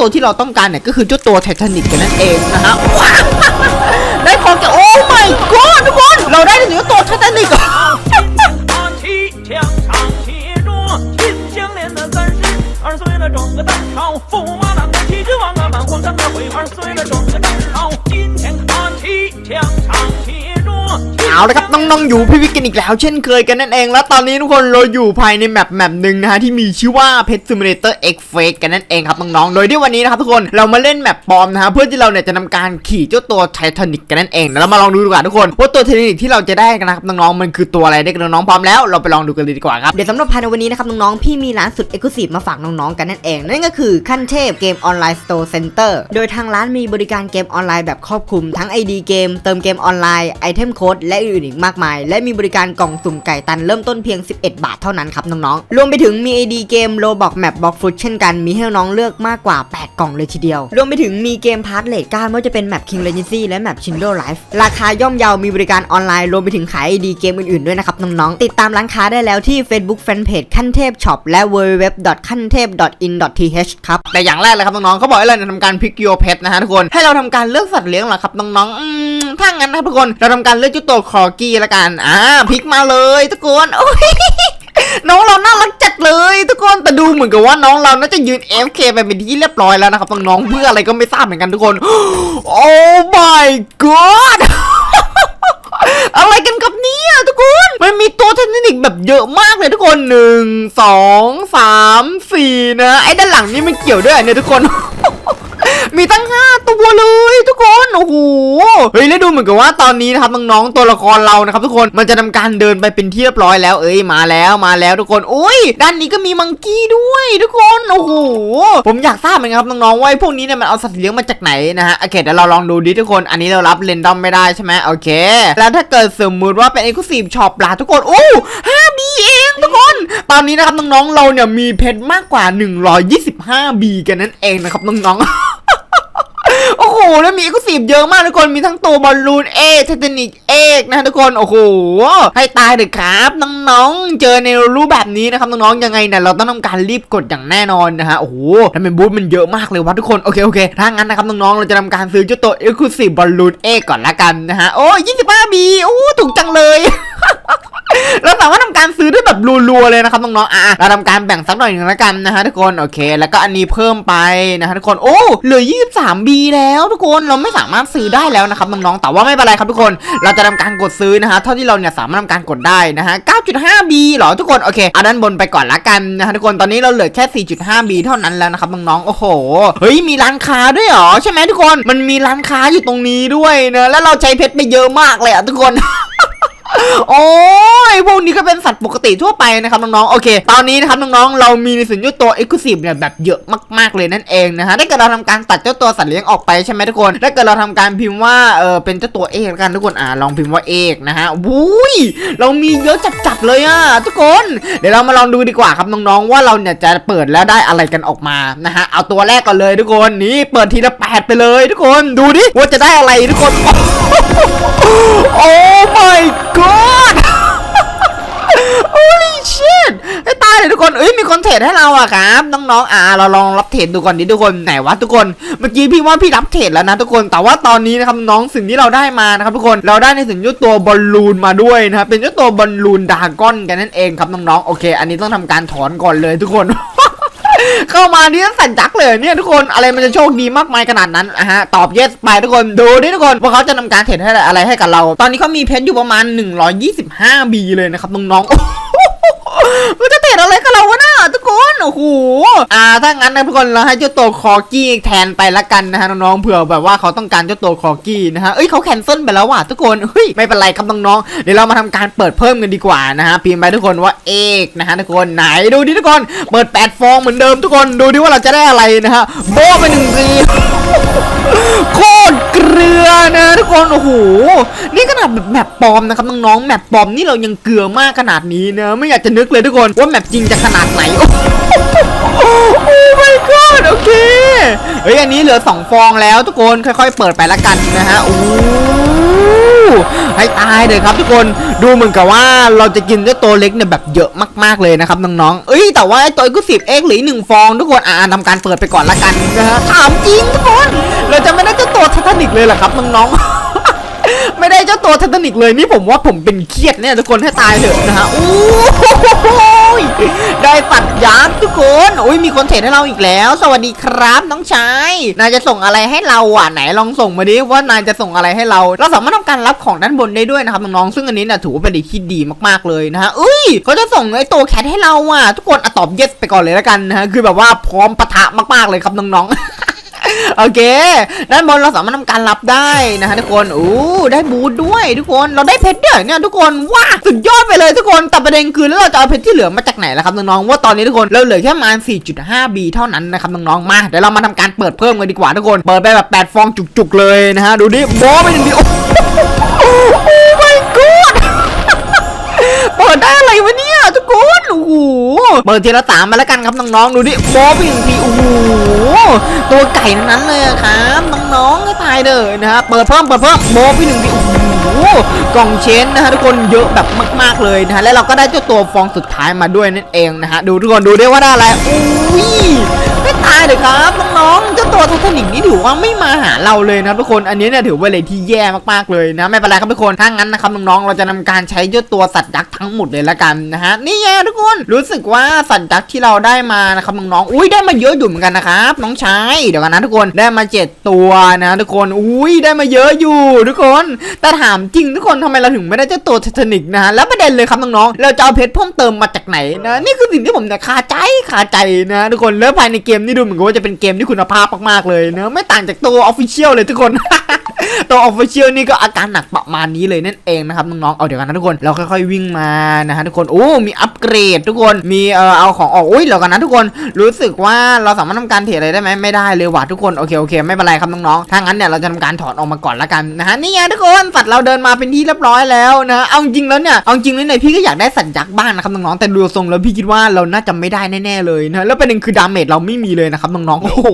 ตัวที่เราต้องการเนี่ยก็คือเจ้าตัวไททานิกกันนั่นเองนะฮะ ว้าวได้ของแกโอ้ my god ทุกคน เราได้ถึงเจ้าตัวไททานิก 阿七墙上写着秦香莲的三十二岁了，整个当朝驸马郎的齐之王啊，满皇上的徽二岁了， เอาละครับน้องๆอยู่พี่วิกกันอีกแล้ว เช่นเคยกันนั่นเอง แล้วตอนนี้ทุกคนเราอยู่ภายในแมปแมปหนึ่งนะฮะที่มีชื่อว่า Pet Simulator X Fake กันนั่นเองครับน้องๆโดยที่วันนี้นะครับทุกคนเรามาเล่นแมปปลอมนะฮะเพื่อที่เราเนี่ยจะทำการขี่เจ้าตัวไททานิกกันนั่นเองเดี๋ยวเรามาลองดูดีกว่าทุกคนว่าตัวไททานิกที่เราจะได้กันนะครับน้องๆมันคือตัวอะไรได้กันน้องๆพร้อมแล้วเราไปลองดูกันเลยดีกว่าครับเดี๋ยวสำหรับภายในวันนี้นะครับน้องๆพี่มีร้านสุดเอกลุศิมาฝากน้องๆกันนั่นเองนั่นก็คือขั้นเทพเกมออนไลน์สโตร์เซ็นเตอร์โดยทางร้านมีบริการเกมออนไลน์แบบครอบคลุมทั้ง ID เกมเติมเกมออนไลน์ไอเทมโค้ดและอนอีกมากมาย และมีบริการกล่องสุ่มไก่ตันเริ่มต้นเพียง 11 บาทเท่านั้นครับน้องๆ รวมไปถึงมี ID เกมโลบอกแมปบ็อกฟุตเช่นกัน มีให้น้องเลือกมากกว่า 8 กล่องเลยทีเดียว รวมไปถึงมีเกมพาร์ทเลทก้าไม่ว่าจะเป็นแมป King Legacy และแมป Shindo Life ราคาย่อมเยา มีบริการออนไลน์ รวมไปถึงขาย ID เกมอื่นๆด้วยนะครับน้องๆ ติดตามร้านค้าได้แล้วที่ Facebook Fanpage ขั้นเทพช็อปและ www ขั้นเทพ in th ครับ แต่อย่างแรกเลยครับน้องๆเขาบอกให้เราทำการพิกโยเพชนะฮะทุกคน ให้เราทำการเลือกสัตว์เลี้ยงเหรอครับน้องๆถ้างั้นนะทุกคน เราทำการเลือกจ้าตัวคออกี้ละกัน อ่าพลิกมาเลยทุกคนโอ้ยน้องเราน่ารักจัดเลยทุกคนแต่ดูเหมือนกับว่าน้องเราน่าจะยืน FK ไปเป็นที่เรียบร้อยแล้วนะครับน้องเพื่ออะไรก็ไม่ทราบเหมือนกันทุกคน โอ้ my god อะไรกันกับเนี่ยทุกคน มันมีตัวเทคนิคแบบเยอะมากเลยทุกคนหนึ่งสองสามสี่นะ ไอ้ด้านหลังนี่มันเกี่ยวด้วยเนี่ยทุกคน มีตั้งห้าตัวเลยทุกคนโอ้โหเฮ้ยแล้วดูเหมือนกับว่าตอนนี้นะครับน้องๆตัวละครเรานะครับทุกคนมันจะทำการเดินไปเป็นที่เรียบร้อยแล้วเอ้ยมาแล้วมาแล้วทุกคนอุ้ยด้านนี้ก็มีมังกี้ด้วยทุกคนโอ้โหผมอยากทราบเหมือนกันครับน้องๆว่าพวกนี้เนี่ยมันเอาสัตว์เลี้ยงมาจากไหนนะฮะโอเคเดี๋ยวเราลองดูดิทุกคน อันนี้เรารับเรนดอมไม่ได้ใช่ไหมโอเค แล้วถ้าเกิดสมมุติว่าเป็นเอ็กซ์คลูซีฟช็อปล่ะทุกคนโอ้ห้าบีเองทุกคนตอนนี้นะครับน้องๆเราเนี่ยมีเพชรมากกว่า 125บีกันนั่นเองนะครับน้องๆ แล้วมีเอกสีบเยอะมากทุกคนมีทั้งตัวบอลลูนเอกเทคนิกเอกนะทุกคนโอ้โหให้ตายเถอะครับน้องๆเจอในรูปแบบนี้นะครับน้องๆยังไงเนี่ยเราต้องทำการรีบกดอย่างแน่นอนนะฮะโอ้โหทำไมบูธมันเยอะมากเลยวะทุกคนโอเคโอเคถ้างั้นนะครับน้องๆเราจะทำการซื้อเจ้าตัวเอกสีบอลลูนเอกก่อนละกันนะฮะโอ้ย25บีโอ้ถูกจังเลย เราสามารถทำการซื้อได้แบบรัวๆเลยนะครับน้องๆ อะเราทำการแบ่งสักหน่อยหนึ่งล้วกันนะฮะทุกคน โอเค แล้วก็อันนี้เพิ่มไปนะฮะทุกคน โอ้เหลือ 23B แล้วทุกคน เราไม่สามารถซื้อได้แล้วนะครับน้องๆ แต่ว่าไม่เป็นไรครับทุกคน เราจะทำการกดซื้อนะฮะ เท่าที่เราเนี่ยสามารถทำการกดได้นะฮะ 9.5B เหรอทุกคน โอเคเอาด้านบนไปก่อนละกันนะฮะทุกคน ตอนนี้เราเหลือแค่ 4.5B เท่านั้นแล้วนะครับน้องๆ โอ้โห เฮ้ย มีร้านค้าด้วยเหรอใช่ไหมทุกคน มันมีร้านค้าอยู่ตรงนี้ด้วยนะ แล้วเราใช้เพชรไปเยอะมากเลยอะทุกคน โอ้ยพวกนี้ก็เป็นสัตว์ปกติทั่วไปนะครับน้องๆ โอเค ตอนนี้นะครับน้องๆ เรามีในส่วนเจ้าตัว e x c l u s i v e เนี่ยแบบเยอะมากๆเลยนั่นเองนะฮะ ถ้าเกิดเราทำการตัดเจ้าตัวสัตว์เลี้ยงออกไปใช่ไหมทุกคน ถ้าเกิดเราทำการพิมพ์ว่า เออเป็นเจ้าตัวเอกละกันทุกคน อ่าลองพิมพ์ว่าเอกนะฮะวุ้ย เรามีเยอะจัดๆเลยอะทุกคน เดี๋ยวเรามาลองดูดีกว่าครับน้องๆ ว่าเราเนี่ยจะเปิดแล้วได้อะไรกันออกมานะฮะ เอาตัวแรกก่อนเลยทุกคน นี่เปิดทีละแปดไปเลยทุกคน ดูดิว่าจะได้อะไรทุกคน โอ้ my god Holy shit ให้ตายเลยทุกคนเอ้ยมีคนเทรดให้เราอะครับน้องๆอ่าเราลองรับเทรดดูก่อนดิทุกคนไหนวะทุกคนเมื่อกี้พี่ว่าพี่รับเทรดแล้วนะทุกคนแต่ว่าตอนนี้นะครับน้องสิ่งที่เราได้มานะครับทุกคนเราได้ในสิ่งเจ้าตัวบอลลูนมาด้วยนะครับเป็นเจ้าตัวบอลลูนดากอนกันนั่นเองครับน้องๆโอเค อันนี้ต้องทำการถอนก่อนเลยทุกคน เข้ามานี่สันจักเลยเนี่ยทุกคนอะไรมันจะโชคดีมากมายขนาดนั้นอะฮะตอบเยสไปทุกคนดูดิทุกคนว่าเขาจะทำการเทรดให้อะไรให้กับเรา ตอนนี้เขามีเพชรอยู่ประมาณ 125บีเลยนะครับน้องๆมันจะ เตะอะไรกับเราวะน่ะทุกคนโอ้โหอ่าถ้างั้นนะทุกคนเราให้เจ้าตัวคอกี้แทนไปละกันนะฮะน้องๆเผื่อแบบว่าเขาต้องการเจ้าตัวคอกี้นะฮะเอ้ยเขาแคนเซิลไปแล้วว่ะทุกคนเฮ้ยไม่เป็นไรครับน้องๆเดี๋ยวเรามาทำการเปิดเพิ่มกันดีกว่านะฮะพิมพ์ไปทุกคนว่าเอกนะฮะทุกคนไหนดูดิทุกคนเปิดแปดฟองเหมือนเดิมทุกคนดูดิว่าเราจะได้อะไรนะฮะโบะไปหนึ่งทีโค ตรเกลือนะทุกคนโอ้โหนี่ขนาดแบบแมปปลอมนะครับน้องๆแมปปลอมนี่เรายังเกลือมากขนาดนี้นะไม่อยากจะนึกเลยทุกคนว่าแมปจริงจะขนาดไหนโอ้โห my god นโอเคเฮ้ยอันนี้เหลือ 2 ฟองแล้วทุกคนค่อย ๆ เปิดไปละกันนะฮะโอ้ให้ตายเลยครับทุกคนดูเหมือนกับว่าเราจะกินเจ้าตัวเล็กเนี่ยแบบเยอะมากๆเลยนะครับน้องๆเอ้ยแต่ว่าไอ้ตัวกูสิบเอ็กหรือหนึ่งฟองทุกคนอ่าทำการเปิดไปก่อนละกันนะฮะถามจริงทุกคนเราจะไม่ได้เจ้าตัวไททานิกเลยเหรอครับน้องๆไม่ได้เจ้าตัวไททานิกเลยนี่ผมว่าผมเป็นเครียดเนี่ยทุกคนให้ตายเถอะนะฮะโอ้โห กคนโอ้ยมีคนเทรดให้เราอีกแล้ว สวัสดีครับน้องชายนายจะส่งอะไรให้เราอะไหนลองส่งมาดิว่านายจะส่งอะไรให้เรา เราสามารถทำการรับของด้านบนได้ด้วยนะครับน้องๆซึ่งอันนี้นะ่ะถือว่าเป็นดีที่ดีมากๆเลยนะฮะเอ้ยเขาจะส่งไอ้ตัวแคทให้เราอะทุกคนอะตอบเยสไปก่อนเลยแล้วกันนะฮะคือแบบว่าพร้อมปะทะมากๆเลยครับน้องๆ โอเค ด้านบนเราสามารถทำการรับได้นะฮะทุกคนอู้ได้บูทด้วยทุกคน เราได้เพชรด้วยเนี่ยทุกคนว้าสุดยอดไปเลยทุกคน แต่ประเด็นคือแล้วเราจะเอาเพชรที่เหลือมาจากไหนล่ะครับน้องๆ ว่าตอนนี้ทุกคนเราเหลือแค่ประมาณ 4.5B เท่านั้นนะครับน้องๆ มาเดี๋ยวเรามาทำการเปิดเพิ่มกันดีกว่าทุกคน เปิดไปแบบ 8 ฟองจุกๆ เลยนะฮะ ดูดิโม้ไปหนึ่งดิโอ้โห my god เปิดได้อะไรวะเนี่ย เปิดทีละสามมาแล้วกันครับน้องๆดูดิโมไปหนึ่งทีโอ้โหตัวไก่นั้นเลยครับน้องๆให้ทายเลยนะฮะเปิดเพิ่มเปิดเพิ่มโมวี่หนึ่งทีโอ้โห กล่องเชนนะฮะทุกคนเยอะแบบมาก ๆเลยนะฮะแล้วเราก็ได้เจ้าตัวฟองสุดท้ายมาด้วยนั่นเองนะฮะดูทุกคนดูได้ว่าได้อะไรอุ้ยไม่ตายเลยครับน้องๆเจ้าตัวไททานิกนี่ถือว่าไม่มาหาเราเลยนะทุกคนอันนี้เนี่ยถือว่าเลยที่แย่มากๆเลยนะไม่เป็นไรครับทุกคนถ้างั้นนะครับน้องๆเราจะนำการใช้เจ้าตัวสัตว์ยักษ์ทั้งหมดเลยละกันนะฮะนี่ไงทุกคนรู้สึกว่าสัตว์ยักษ์ที่เราได้มานะครับน้องๆอุ้ยได้มาเยอะอยู่เหมือนกันนะครับน้องชายเดี๋ยวกันนะทุกคนได้มาเจ็ดตัวนะทุกคนอุ้ยได้มาเยอะอยู่ทุกคนแต่ถามามจริงทุกคนทำไมเราถึงไม่ได้เจ้าตัวไททานิกนะฮะแล้วประเด็นเลยครับน้องๆเราจะเอาเพชรเพิ่มเติมมาจากไหนนะนี่คือสิ่งที่ผมเนี่ยคาใจคาใจนะทุกคนแล้วภายในเกมนี่ดูเหมือนกับว่าจะเป็นเกมที่คุณภาพมากๆเลยนะไม่ต่างจากตัวออฟฟิเชียลเลยทุกคน ตัวออฟฟิเชียลนี่ก็อาการหนักประมาณนี้เลยนั่นเองนะครับน้องๆ เอาเดี๋ยวกันนะทุกคน เราค่อยๆวิ่งมานะฮะทุกคน โอ้ มีอัปเกรดทุกคน มีเอ่อเอาของออกอุ้ยเดี๋ยวกันนะทุกคน รู้สึกว่าเราสามารถทำการเทรดอะไรได้ไหมไม่ได้เลยว่ะทุกคน โอเคโอเคไม่เป็นไรครับน้องๆ ถ้างั้นเนี่ยเราจะทำการถอดออกมาก่อนละกันนะฮะนี่ไงทุกคนสัตว์เราเดินมาเป็นที่เรียบร้อยแล้วนะ เอาจริงแล้วเนี่ย เอาจริงแล้วเนี่ยพี่ก็อยากได้สัตว์ยักษ์บ้างนะครับน้องๆ แต่ดูทรงแล้วพี่คิดว่าเราน่าจะไม่ได้แน่ๆเลยนะแล้วประเด็นคือดาเมจเราไม่มีเลยนะครับน้องๆ โอ้โห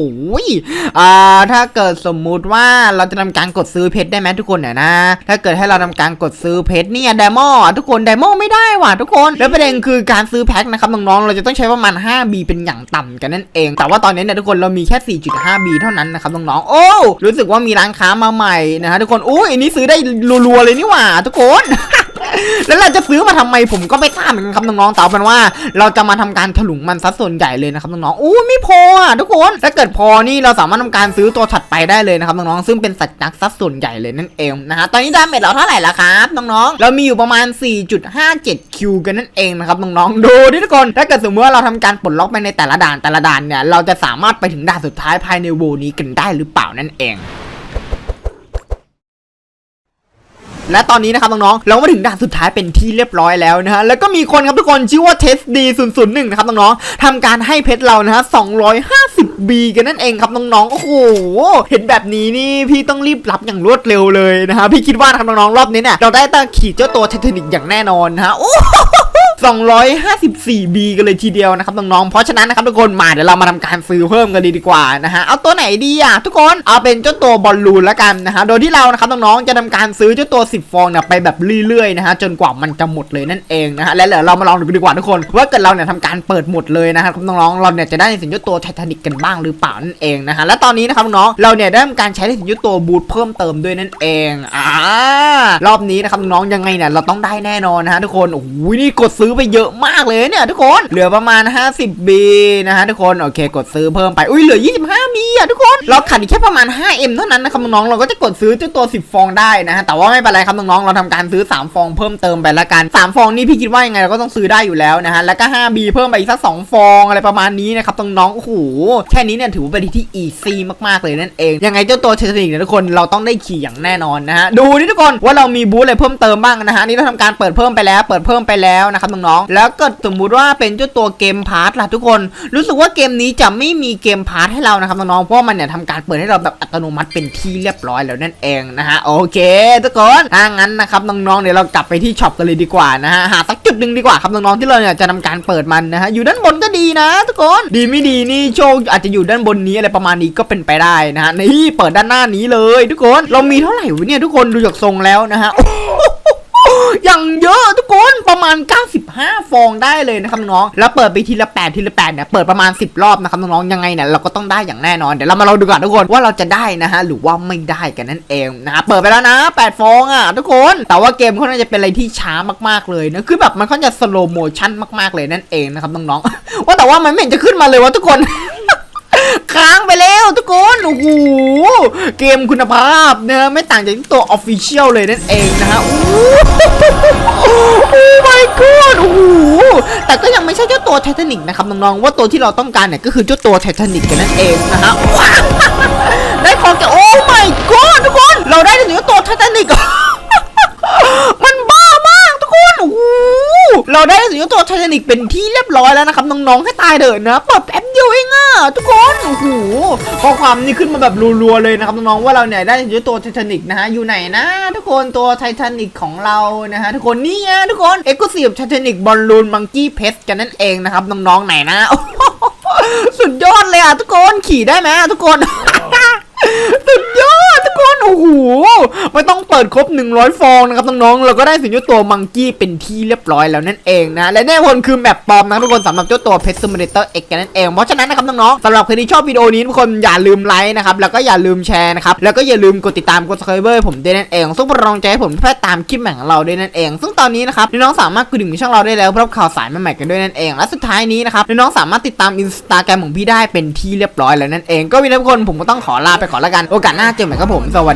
อ่าถ้าเกิดสมมุติว่าเราจะทำการกดซื้อเพชรได้ไหมทุกคนเนี่ยนะ ถ้าเกิดให้เราทำการกดซื้อเพชรเนี่ยไดมอนทุกคนไดมอนด์ไม่ได้ว่ะทุกคน แล้วประเด็นคือการซื้อแพ็คนะครับน้องๆเราจะต้องใช้ประมาณ 5B เป็นอย่างต่ำกันนั่นเอง แต่ว่าตอนนี้เนี่ยทุกคนเรามีแค่ 4.5B เท่านั้นนะครับน้องๆโอ้รู้สึกว่ามีร้านค้ามาใหม่นะฮะทุกคนอุ้ยอันนี้ซื้อได้รัวๆเลยนี่หว่าทุกคน แล้วเราจะซื้อมาทำไมผมก็ไม่ทราบเหมือนกันครับน้องๆแต่เอาเป็นว่า เราจะมาทำการถลุงมันซะส่วนใหญ่เลยนะครับน้องๆอู้ไม่พออะทุกคนถ้าเกิดพอนี่เราสามารถทำการซื้อตัวถัดไปได้เลยนะครับน้องๆซึ่งเป็นสัตว์ยักษ์ซะส่วนใหญ่เลยนั่นเองนะฮะตอนนี้ดาเมจเราเท่าไหร่ละครับน้องๆเรามีอยู่ประมาณ 4.57 คิวกันนั่นเองนะครับน้องๆดูดิทุกคนถ้าเกิดสมมติว่าเราทำการปลดล็อกไปในแต่ละด่านแต่ละด่านเนี่ยเราจะสามารถไปถึงด่านสุดท้ายภายในโวนี้กันได้หรือเปล่านั่นเอง และตอนนี้นะครับน้องๆเรามาถึงด่านสุดท้ายเป็นที่เรียบร้อยแล้วนะฮะแล้วก็มีคนครับทุกคนชื่อว่าเทสดีศูนย์ศูนย์หนึ่งนะครับน้องๆทำการให้เพชรเรานะฮะสองร้อยห้าสิบบีกันนั่นเองครับน้องๆโอ้โหเห็นแบบนี้นี่พี่ต้องรีบรับอย่างรวดเร็วเลยนะฮะพี่คิดว่านะครับน้องๆรอบนี้เนี่ยเราได้ตั้งขีดเจ้าตัวไททานิกอย่างแน่นอนนะฮะโอ้ 254B กันเลยทีเดียวนะครับน้องๆ เพราะฉะนั้นนะครับทุกคนมาเดี๋ยวเรามาทำการซื้อเพิ่มกันเลยดีกว่านะฮะ เอาตัวไหนดีอะทุกคน เอาเป็นเจ้าตัวบอลลูนละกันนะฮะ โดยที่เรานะครับน้องๆ จะทำการซื้อเจ้าตัว 10 ฟองเนี่ยไปแบบเรื่อยๆนะฮะจนกว่ามันจะหมดเลยนั่นเองนะฮะ และเดี๋ยวเรามาลองดูกันดีกว่าทุกคน ว่าเกิดเราเนี่ยทำการเปิดหมดเลยนะครับน้องๆ เราเนี่ยจะได้สินเจ้าตัวไททานิกกันบ้างหรือเปล่านั่นเองนะฮะ และตอนนี้นะครับน้องๆเราเนี่ยได้ทำการใช้สินเจ้าตัวบูทเพิ่มเติมด้วยนั่นเองอ่ารอบนี้นะครับน้องยังไงเนี่ยเราต้องได้แน่นอนนะฮะทุกคนโอ้โหนี่กดซื้อื้อไปเยอะมากเลยเนี่ยทุกคน เหลือประมาณ 50B นะฮะทุกคน โอเค กดซื้อเพิ่มไป อุ้ยเหลือ 25B อะทุกคน เราขาดแค่ประมาณ 5M เท่านั้นนะครับน้องๆ เราก็จะกดซื้อเจ้าตัว 10 ฟองได้นะฮะ แต่ว่าไม่เป็นไรครับน้องๆ เราทำการซื้อ 3 ฟองเพิ่มเติมไปละกัน 3 ฟองนี่พี่คิดว่ายังไงเราก็ต้องซื้อได้อยู่แล้วนะฮะ แล้วก็ 5B เพิ่มไปอีกสัก 2 ฟองอะไรประมาณนี้นะครับน้องๆ โอ้โห แค่นี้เนี่ยถือว่าเป็นที่อีซี่มากๆ เลยนั่นเอง ยังไงเจ้าตัวเทคนิคเนี่ยทุกคนเราต้องได้ขี่อย่างแน่นอนนะฮะ ดูนี่ทุกคนว่าเรามีบูธอะไรเพิ่มเติมบ้างนะฮะนี่เราทำการเปิดเพิ่มไปแล้ว เปิดเพิ่มไปแล้วนะครับน้องๆ แล้วกิดสมมุติว่าเป็นเจ้าตัวเกมพาร์ทล่ะทุกคน รู้สึกว่าเกมนี้จะไม่มีเกมพาร์ทให้เรานะครับน้องๆ เพราะมันเนี่ยทำการเปิดให้เราแบบอัตโนมัติเป็นที่เรียบร้อยแล้วนั่นเองนะฮะ โอเคทุกคนถ้างั้นนะครับน้องๆ เดี๋ยวเรากลับไปที่ช็อปกันเลยดีกว่านะฮะ หาสักจุดหนึ่งดีกว่าครับน้องๆ ที่เราเนี่ยจะทำการเปิดมันนะฮะ อยู่ด้านบนก็ดีนะ ทุกคน ดีไม่ดีนี่โชคอาจจะอยู่ด้านบนนี้อะไรประมาณนี้ก็เป็นไปได้นะฮะ นี่เปิดด้านหน้านี้เลย ทุกคน เรามีเท่าไหร่วะเนี่ยทุกคนดูจากทรงแล้วนะฮะ อย่างเยอะทุกคนประมาณ 95 ฟองได้เลยนะครับน้องแล้วเปิดไปทีละ 8 ทีละ8เนี่ยเปิดประมาณ 10 รอบนะครับน้องๆยังไงเนี่ยเราก็ต้องได้อย่างแน่นอนเดี๋ยวเรามาลองดูก่อนทุกคนว่าเราจะได้นะฮะหรือว่าไม่ได้กันนั่นเองนะฮะเปิดไปแล้วนะ 8 ฟองอะทุกคนแต่ว่าเกมเขาน่าจะเป็นอะไรที่ช้ามากๆเลยนะคือแบบมันค่อนข้างจะสโลโมชั่นมากๆเลยนั่นเองนะครับน้องๆว่าแต่ว่ามันไม่เห็นจะขึ้นมาเลยวะทุกคน ค้างไปแล้วทุกคนโอ้โหเกมคุณภาพนะไม่ต่างจากตัว Official เลยนั่นเองนะฮะโอ้โหโอ้ my god โอ้โหแต่ก็ยังไม่ใช่เจ้าตัวไททานิกนะครับน้องๆว่าตัวที่เราต้องการเนี่ยก็คือเจ้าตัวไททานิกกันนั่นเองนะฮะได้ของแกโอ้ my god ทุกคน เราได้ถึงตัวไททานิกมันบ้ามากทุกคนโอ้เราได้ถึงตัวไททานิกเป็นที่เรียบร้อยแล้วนะครับน้องๆให้ตายเถอะนะเปิดแป๊บ ทุกคนโอ้โหข้อความนี่ขึ้นมาแบบรัวๆเลยนะครับน้องๆว่าเราเนี่ยได้ถึงตัวไททานิกนะฮะอยู่ไหนนะ ทุกคนตัวไททานิกของเรานะฮะทุกคนนี่ไงทุกคนเอ็กซ์คลูซีฟไททานิกบอลลูนมังกี้เพสกันนั่นเองนะครับน้องๆไหนนะสุดยอดเลยอะทุกคนขี่ได้ไหมทุกคนสุดยอดทุกคน โอ้โหไม่ต้องเปิดครบ 100 ฟองนะครับน้องๆเราก็ได้สินค้าตัวมังกี้เป็นที่เรียบร้อยแล้วนั่นเองนะและแน่นอนคือแมปปลอมนะทุกคนสำหรับเจ้าตัวเพชรซิมูเลเตอร์เอกกันนั่นเองเพราะฉะนั้นนะครับน้องๆสำหรับใครที่ชอบวิดีโอนี้ทุกคนอย่าลืมไลค์นะครับแล้วก็อย่าลืมแชร์นะครับแล้วก็อย่าลืมกดติดตามกด subscribe ให้ผมด้วยนั่นเอง ซึ่งเป็นกำลังใจให้ผมเพื่อตามคลิปใหม่ของเราด้วยนั่นเอง ซึ่งตอนนี้นะครับน้องๆสามารถกดดิ่งช่องเราได้แล้วพื่อรับข่าวสารใหม่ๆกันด้วยนั่นเอง และสุดท้ายนี้นะครับน้องๆสามารถติดตามอินสตาแกรมของพี่ได้เป็นที่เรียบร้อยแล้วนั่นเองก็วินทุกคนผมก็ต้องขอลาไปก่อนล้วกันโอกาสหน้าเจอใหม่ครับผมสวัส